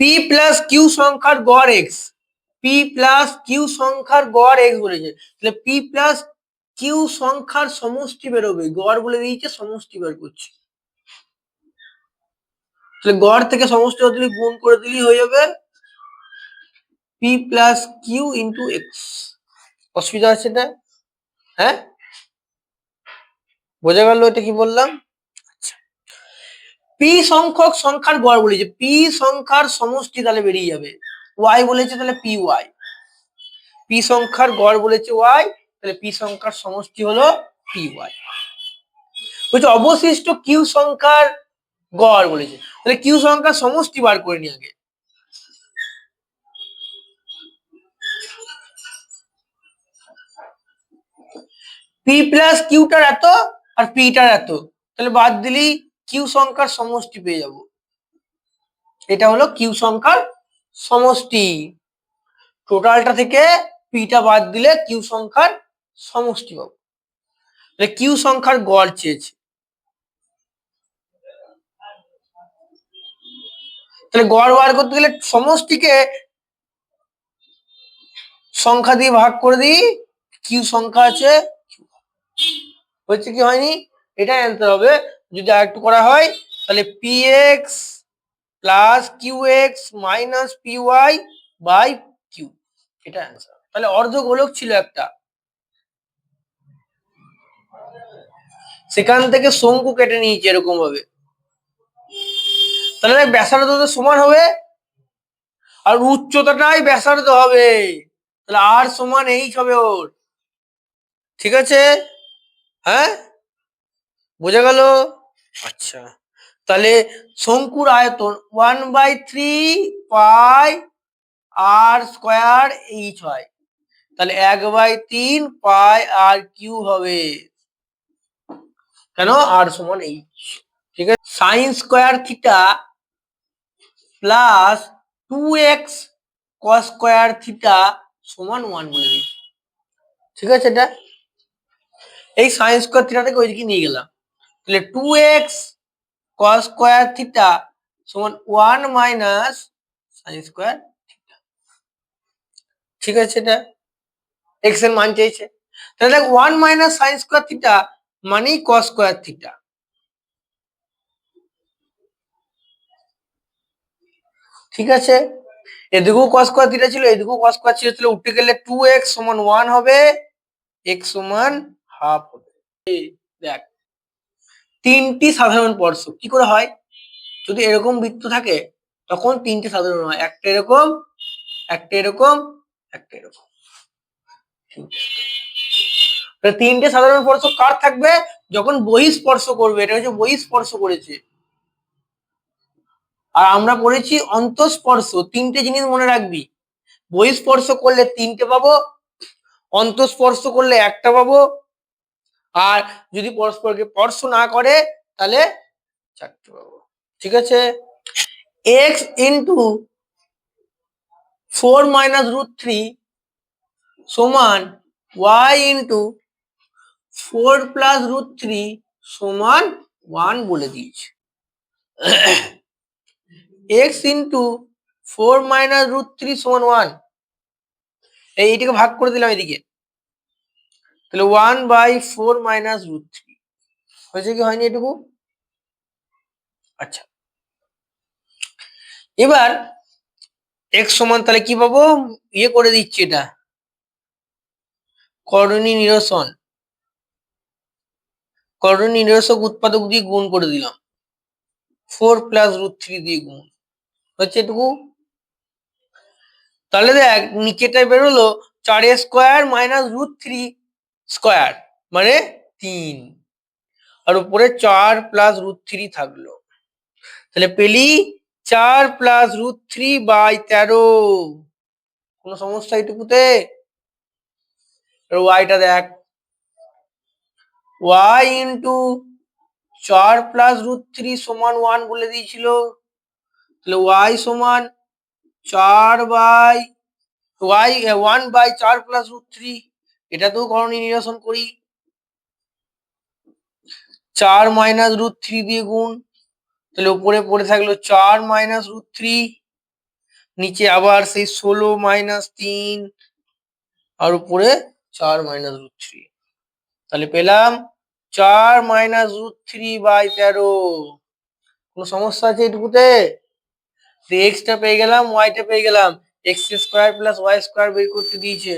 P plus Q সংখ্যার গড় x P plus Q সংখ্যার গড় এক্স বলেছে। তাহলে পি প্লাস কিউ সংখ্যার সমষ্টি বেরোবে। গড় বলে দিয়েছে, সমষ্টি বের করছি। তাহলে গড় থেকে সমষ্টি হতে গুণ করে দিলেই হয়ে যাবে P plus Q into X অসুবিধা আছে এটা হ্যাঁ? বোঝা গেল এটা কি বললাম? পি সংখ্যক সংখ্যার গড় বলেছে পি সংখ্যার সমষ্টি তাহলে বেরিয়ে যাবে। ওয়াই বলেছে তাহলে পি ওয়াই পি সংখ্যার গড় বলেছে ওয়াই তাহলে পি সংখ্যার সমষ্টি হলো পি ওয়াই বলছে অবশিষ্ট কিউ সংখ্যার গড় বলেছে। তাহলে কিউ সংখ্যার সমষ্টি বার করে নি আগে। পি প্লাস কিউটার এত আর পিটার এত। তাহলে বাদ দিলেই কিউ সংখ্যার সমষ্টি পেয়ে যাব। এটা হলো কিউ সংখ্যার সমষ্টি। টোটালটা থেকে পিটা বাদ দিলে কিউ সংখ্যার সমষ্টি পাবো। তাহলে কিউ সংখ্যার গড় চেয়েছে। তাহলে গড় বার করতে গেলে সমষ্টিকে সংখ্যা দিয়ে ভাগ করে দিই। কিউ সংখ্যা আছে। হচ্ছে কি হয়নি? এটা অ্যান্সার হবে যদি আর একটু করা হয়, তাহলে P X plus Q X minus P Y by Q এটা অ্যান্সার তাহলে অর্ধ গোলক ছিল একটা। সেখান থেকে শঙ্কু কেটে নিয়েছে এরকম ভাবে তাহলে ব্যাসার্ধ তো সমান হবে, আর উচ্চতাটাই ব্যাসার্ধ হবে। তাহলে আর সমান এইচ হবে ওর। ঠিক আছে? হ্যাঁ? বোঝা গেল? আচ্ছা। তাহলে শঙ্কুর আয়তন one by three pi R square H হয়। তাহলে এক বাই তিন পাই আর কিউ হবে। কেন? আর সমান এইচ ঠিক আছে? Sine square theta plus two X cos square theta সমান ওয়ান বলে দিচ্ছি ঠিক আছে এটা? এই সাইন স্কোয়ার থিটাটাকে ওইদিকে নিয়ে গেলাম। তাহলে two X cos square theta সমান one minus sine square theta ঠিক আছে এটা? এক্সের মান চাইছে। তাহলে দেখ one minus sine square theta মানেই কস স্কোয়ার থিটা ঠিক আছে? এদিকেও কস স্কোয়ার থিটা ছিল, এদিকেও কস স্কোয়ার ছিল, তাহলে উঠে গেলে টু এক্স সমান ওয়ান হবে এক্স সমান হাফ হবে। দেখ তিনটি সাধারণ স্পর্শক কি করে হয়? যদি এরকম বৃত্ত থাকে, তখন তিনটে সাধারণ হয়। একটা এরকম একটা এরকম একটা এরকম। তিনটে। সাধারণ স্পর্শ কার থাকবে? যখন বহিঃস্পর্শ করবে, এটা হচ্ছে বহিঃস্পর্শ করেছে। আর আমরা পড়েছি অন্তঃস্পর্শ, তিনটে জিনিস মনে রাখবি। বহিঃস্পর্শ করলে তিনটে পাবো, অন্তঃস্পর্শ করলে একটা পাবো আর যদি পরস্পরকে স্পর্শ না করে, তাহলে চারটে পাবো ঠিক আছে? X into four minus root three সমান Y into four plus root three সমান ওয়ান বলে দিয়েছে। X into four minus root three সমান ওয়ান এইটাকে ভাগ করে দিলাম এদিকে। তাহলে one by four minus root three হয়েছে কি হয়নি এটুকু? আচ্ছা। এবার এক্স সমান তাহলে কি পাবো? ইয়ে করে দিচ্ছি এটা। করণী নিরসন। করণী নিরসক উৎপাদক দিয়ে গুণ করে দিলাম। ফোর প্লাস রুট থ্রি দিয়ে গুণ। হচ্ছে এটুকু? তাহলে দেখ নিচেটায় বেরোলো, চার square minus root three square মানে তিন। আর উপরে চার প্লাস রুট থ্রি থাকল। তাহলে পেলি চার প্লাস রুট থ্রি বাই তেরো। কোনো সমস্যা এটুকুতে ওয়াইটা দেখ। ওয়াই ইন্টু চার প্লাস রুট থ্রি সমান ওয়ান বলে দিয়েছিল। তাহলে ওয়াই সমান চার বাই ওয়াই ওয়ান বাই চার প্লাস রুট থ্রি। এটাতেও করণীয় নিরসন করি। চার মাইনাস রুট থ্রি দিয়ে গুণ, তাহলে উপরে পড়ে থাকল চার মাইনাস রুট থ্রি, নিচে আবার সেই ষোলো মাইনাস তিন, আর উপরে চার মাইনাস রুট থ্রি। তাহলে পেলাম চার মাইনাস রুট থ্রি বাই তেরো। কোনো সমস্যা আছে এটুকুতে? এক্সটা পেয়ে গেলাম, ওয়াইটা পেয়ে গেলাম। X square plus Y square বের করতে দিয়েছে।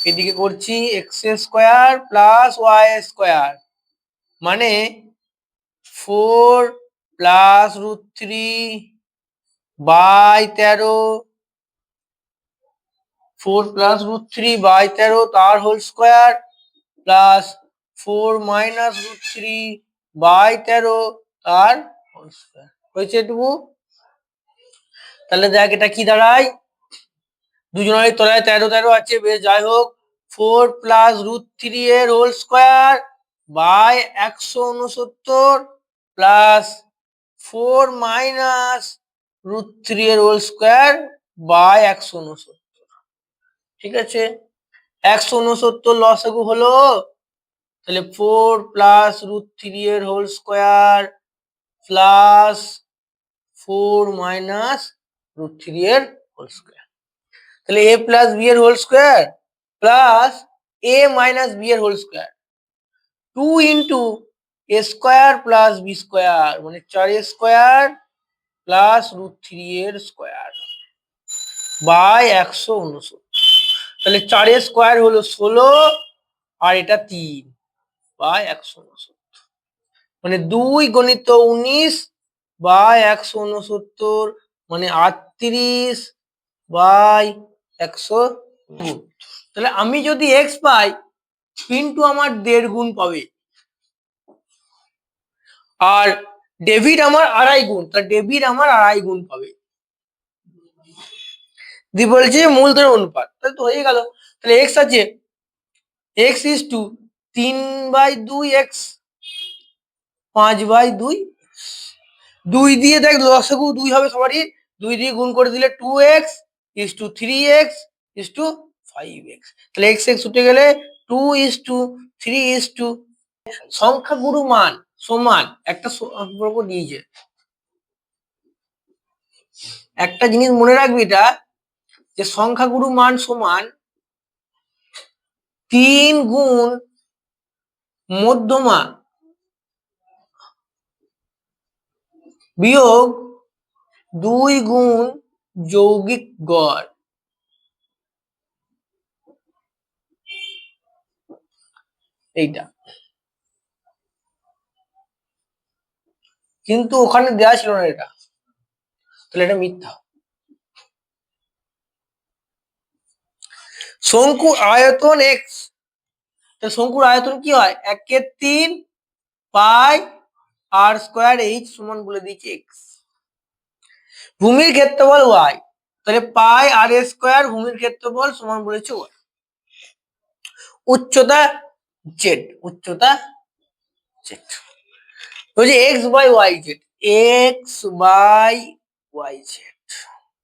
এদিকে করছি X square plus Y square মানে four plus root three by তেরো four plus root three by তেরো তার whole square plus four minus root three by তেরো তার হোল স্কোয়ার হয়েছে এটুকু? তাহলে দেখ এটা কি দাঁড়ায়? দুজনের তলায় তেরো তেরো আছে, বেশ, যাই হোক। ফোর প্লাস রুট থ্রি এর হোল স্কোয়ার বাই একশো উনসত্তর plus four minus root three এর হোল স্কোয়ার বাই একশো উনসত্তর ঠিক আছে? একশো উনসত্তর লসাগু হলো, তাহলে ফোর প্লাস রুট থ্রি এর whole square plus four minus root three এর হোল স্কোয়ার তাহলে এ প্লাস বি এর whole square plus A minus B এর whole square two into A square plus B square মানে চার A square plus root three এর square by একশো উনসত্তর। তাহলে চার এ স্কোয়ার হলো ষোলো আর এটা তিন বাই একশো উনসত্তর। মানে দুই গণিত উনিশ বাই একশো উনসত্তর মানে আটত্রিশ বাই একশো তাহলে আমি যদি এক্স পাই পিন্টু আমার দেড় গুণ পাবে। আর ডেভিড আমার আড়াই গুণ, তা ডেভিড আমার আড়াই গুণ পাবে। দিয়ে বলছে মূলধনের অনুপাত, তাহলে তো হয়ে গেল। তাহলে এক্স আছে। এক্স ইস টু তিন বাই দুই এক্স পাঁচ বাই দুই দুই দিয়ে দেখ লসাগু দুই হবে সবারই, দুই দিয়ে গুণ করে দিলে two X is two three X is two five X তাহলে এক্স এক্স উঠে গেলে two is two three is two সংখ্যাগুরু মান সমান একটা সম্পর্ক দিয়েছে একটা জিনিস মনে রাখবি এটা, যে সংখ্যাগুরু মান সমান তিন গুণ মধ্যমা বিয়োগ দুই গুণ যৌগিক গড়। এইটা। কিন্তু ওখানে দেওয়া ছিল না এটা। তাহলে এটা মিথ্যা। শঙ্কু আয়তন এক্স শঙ্কুর আয়তন কি হয়? একের তিন পাই আর স্কোয়ার এইচ সমান বলে দিয়েছি এক্স। ভূমির ক্ষেত্রফল ওয়াই তাহলে পাই আর স্কোয়ার ভূমির ক্ষেত্রফল সমান বলেছে ওয়াই উচ্চতা জেড উচ্চতা জেড বলছে X by Y Z X by Y Z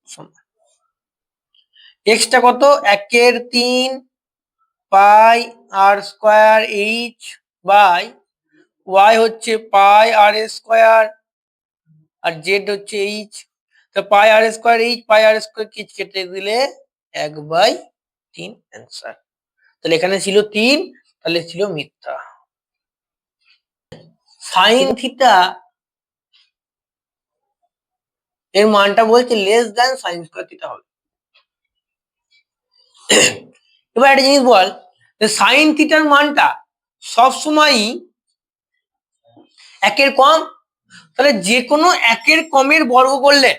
সমান। এক্সটা কত? একের তিন pi R square H by Y হচ্ছে pi R square R Z হচ্ছে এইচ তো pi R square H pi R square কি কেটে দিলে এক বাই তিন অ্যান্সার তাহলে এখানে ছিল তিন, তাহলে ছিল মিথ্যা। সাইন থিটা এর মানটা বলছে less than sine square theta হবে। এবার একটা জিনিস বল সাইন থিটার মানটা সবসময়ই একের কম, তাহলে যে কোনো একের কমের বর্গ করলে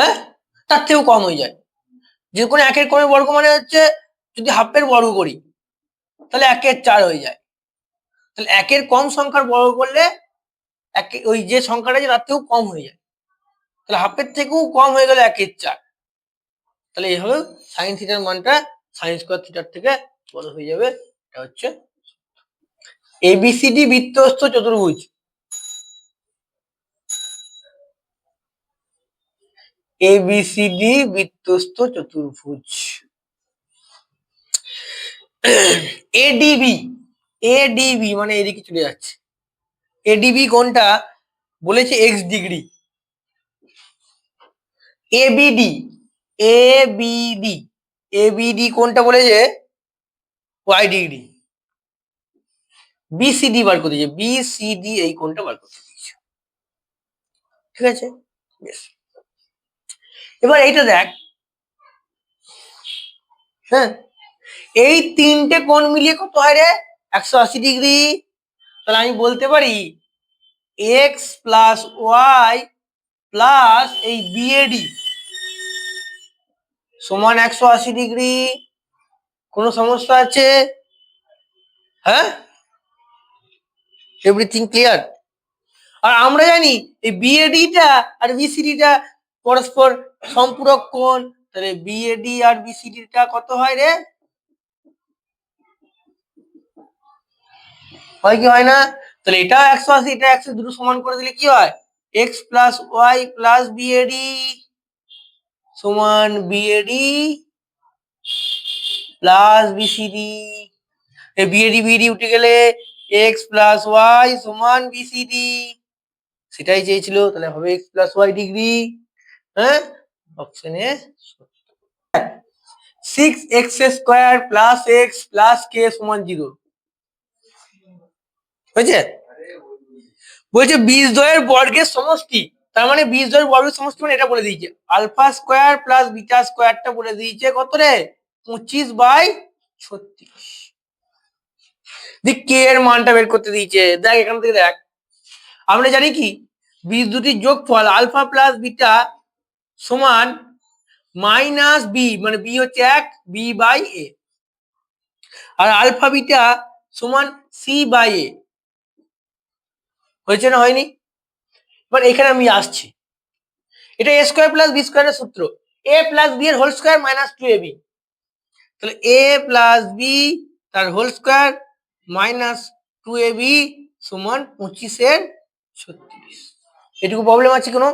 হ্যাঁ? তার থেকেও কম হয়ে যায়। যে কোনো একের কমের বর্গ মানে হচ্ছে যদি হাফের বর্গ করি, তাহলে একের চার হয়ে যায়। তাহলে একের কম সংখ্যার বর্গ করলে একে, ওই যে সংখ্যাটা আছে তার থেকেও কম হয়ে যায়। তাহলে হাফের থেকেও কম হয়ে গেল একের চার। তাহলে এই হলো সাইন থিটার মানটা সাইন স্কোয়ার থিটার থেকে বড় হয়ে যাবে, এটা হচ্ছে এবিসিডি বৃত্তস্থ চতুর্ভুজ। এবিসিডি বৃত্তস্থ চতুর্ভুজ। এডিবি এডিবি মানে এদিকে চলে যাচ্ছে। এডিবি কোনটা? বলেছে X degree ABD ABD ABD কোনটা বলেছে? ওয়াই ডিগ্রি বিসিডি বার করতে দিয়েছে। বিসিডি এই কোনটা বার করতে দিয়েছে। ঠিক আছে? Yes. এবার এইটা দেখ। হ্যাঁ এই তিনটে কোণ মিলিয়ে কত হয় রে? একশো আশি ডিগ্রি। তাহলে আমি বলতে পারি এক্স প্লাস ওয়াই প্লাস এই বিএডি সমান একশো আশি ডিগ্রি। কোনো সমস্যা আছে? হ্যাঁ? এভরিথিং ক্লিয়ার আর আমরা জানি এই বিএডিটা আর বিসিডিটা পরস্পর সম্পূরক কোণ, তাহলে বিএডি আর বিসিডিটা কত হয় রে? হয় কি হয় না? তাহলে এটা একশো আশি, এটা একশো দুটো সমান করে দিলে কি হয়? X plus Y plus BAD সমান BAD plus BCD BAD BAD উঠে গেলে এক্স প্লাস ওয়াই সমান বিসিডি সেটাই চেয়েছিল, তাহলে হবে এক্স প্লাস ওয়াই ডিগ্রি হ্যাঁ? অপশনে six X square plus X plus K সমান জিরো বলছে বীজ দ্বয়ের বর্গের সমষ্টি। তার মানে বীজ দ্বয়ের বর্গের সমষ্টি মানে এটা বলে দিয়েছে। আলফা স্কোয়ার প্লাস বিটা স্কোয়ারটা বলে দিয়েছে কত রে? পঁচিশ বাই ছত্রিশ। দিক কে এর মানটা বের করতে দিয়েছে। দেখ এখান থেকে দেখ। আমরা জানি কি? বীজ দুটির যোগফল আলফা প্লাস বিটা সমান মাইনাস বি মানে বি হচ্ছে এক বি বাই এ আর আলফা বিটা সমান সি বাই এ হয়েছে না হয়নি? এবার এখানে আমি আসছি। এটা এ স্কোয়ার প্লাস বি স্কোয়ারের সূত্র। এ প্লাস বি এর whole square minus two A B তাহলে এ প্লাস বি তার whole square minus two A B সমান পঁচিশের ছত্রিশ। এটুকু প্রবলেম আছে কোনো?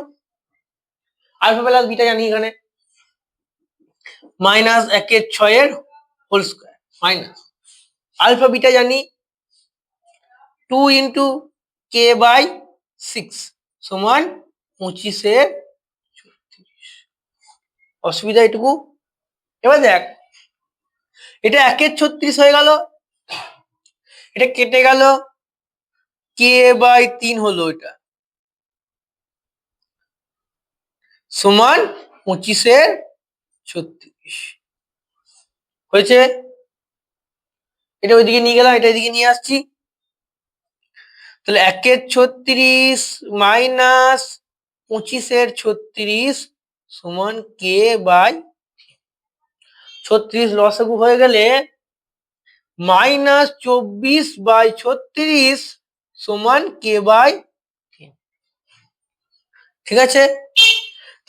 আলফা প্লাস বিটা জানি এখানে। মাইনাস একের ছয়ের whole square minus alpha beta জানি two into K by six সমান পঁচিশের অসুবিধা এটুকু? এবার দেখ, এটা একের ছত্রিশ হয়ে গেল, এটা কেটে গেল কে বাই তিন হলো এটা। সমান পঁচিশের ছত্রিশ। হয়েছে? এটা ওইদিকে নিয়ে গেলাম, এটা এদিকে নিয়ে আসছি। তাহলে একের ছত্রিশ মাইনাস পঁচিশের ছত্রিশ সমান কে বাই ছত্রিশ লসাগু হয়ে গেলে মাইনাস চব্বিশ বাই ছত্রিশ সমান কে বাই ঠিক আছে?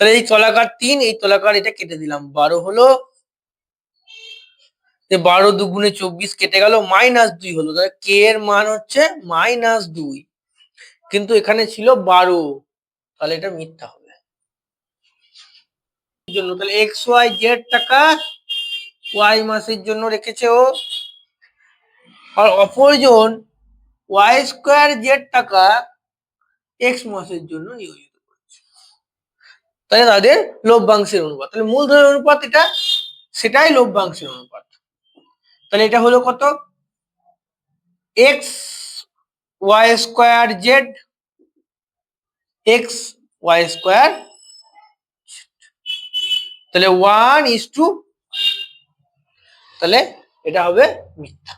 তাহলে এই তলাকার তিন, এই তলাকার এটা কেটে দিলাম। বারো হলো বারো দুগুণে চব্বিশ কেটে গেল মাইনাস দুই হলো। তাহলে কে এর মান হচ্ছে মাইনাস দুই। কিন্তু এখানে ছিল বারো। তাহলে এটা মিথ্যা হবে। জন্য তাহলে এক্স ওয়াই জেড টাকা ওয়াই মাসের জন্য রেখেছে ও। আর অপরজন ওয়াই স্কোয়ার জেড টাকা এক্স মাসের জন্য করছে তাহলে তাদের লভ্যাংশের অনুপাত। তাহলে মূলধনের অনুপাত এটা, সেটাই লভ্যাংশের অনুপাত। তাহলে এটা হলো কত? X Y square Z X Y square তাহলে ওয়ান ইস টু তাহলে এটা হবে মিথ্যা।